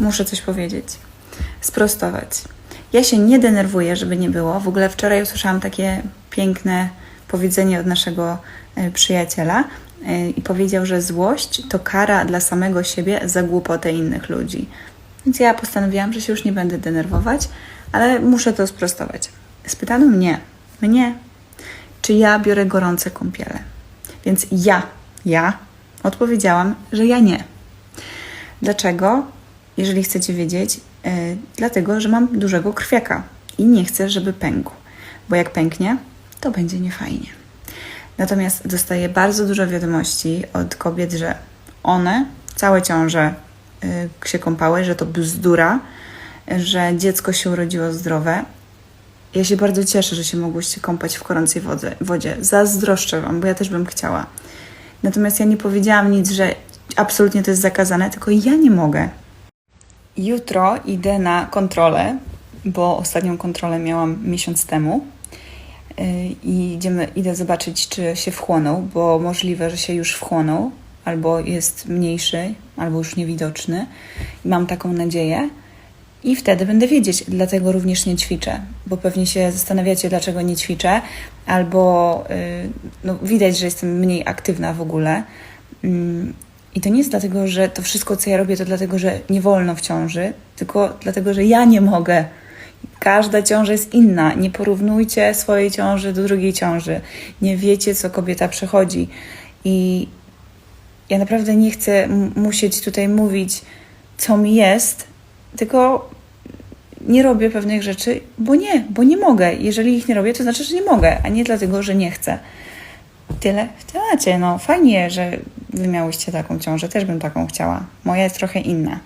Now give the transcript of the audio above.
muszę coś powiedzieć. Sprostować. Ja się nie denerwuję, żeby nie było. W ogóle wczoraj usłyszałam takie piękne powiedzenie od naszego e, przyjaciela e, i powiedział, że złość to kara dla samego siebie za głupotę innych ludzi. Więc ja postanowiłam, że się już nie będę denerwować, ale muszę to sprostować. Spytano mnie, mnie, czy ja biorę gorące kąpiele. Więc ja, ja odpowiedziałam, że ja nie. Dlaczego? Jeżeli chcecie wiedzieć, yy, dlatego, że mam dużego krwiaka i nie chcę, żeby pękł, bo jak pęknie, to będzie niefajnie. Natomiast dostaję bardzo dużo wiadomości od kobiet, że one całe ciąże y, się kąpały, że to bzdura, że dziecko się urodziło zdrowe. Ja się bardzo cieszę, że się mogłyście kąpać w gorącej wodzie. wodzie. Zazdroszczę Wam, bo ja też bym chciała. Natomiast ja nie powiedziałam nic, że absolutnie to jest zakazane, tylko ja nie mogę. Jutro idę na kontrolę, bo ostatnią kontrolę miałam miesiąc temu Yy, i idziemy, idę zobaczyć, czy się wchłonął, bo możliwe, że się już wchłonął, albo jest mniejszy, albo już niewidoczny. Mam taką nadzieję. I wtedy będę wiedzieć, dlatego również nie ćwiczę, bo pewnie się zastanawiacie, dlaczego nie ćwiczę, albo yy, no, widać, że jestem mniej aktywna w ogóle. I to nie jest dlatego, że to wszystko, co ja robię, to dlatego, że nie wolno w ciąży, tylko dlatego, że ja nie mogę. Każda ciąża jest inna. Nie porównujcie swojej ciąży do drugiej ciąży. Nie wiecie, co kobieta przechodzi. I ja naprawdę nie chcę musieć tutaj mówić, co mi jest, tylko nie robię pewnych rzeczy, bo nie, bo nie mogę. Jeżeli ich nie robię, to znaczy, że nie mogę, a nie dlatego, że nie chcę. Tyle w temacie. No, fajnie, że wy miałyście taką ciążę. Też bym taką chciała. Moja jest trochę inna.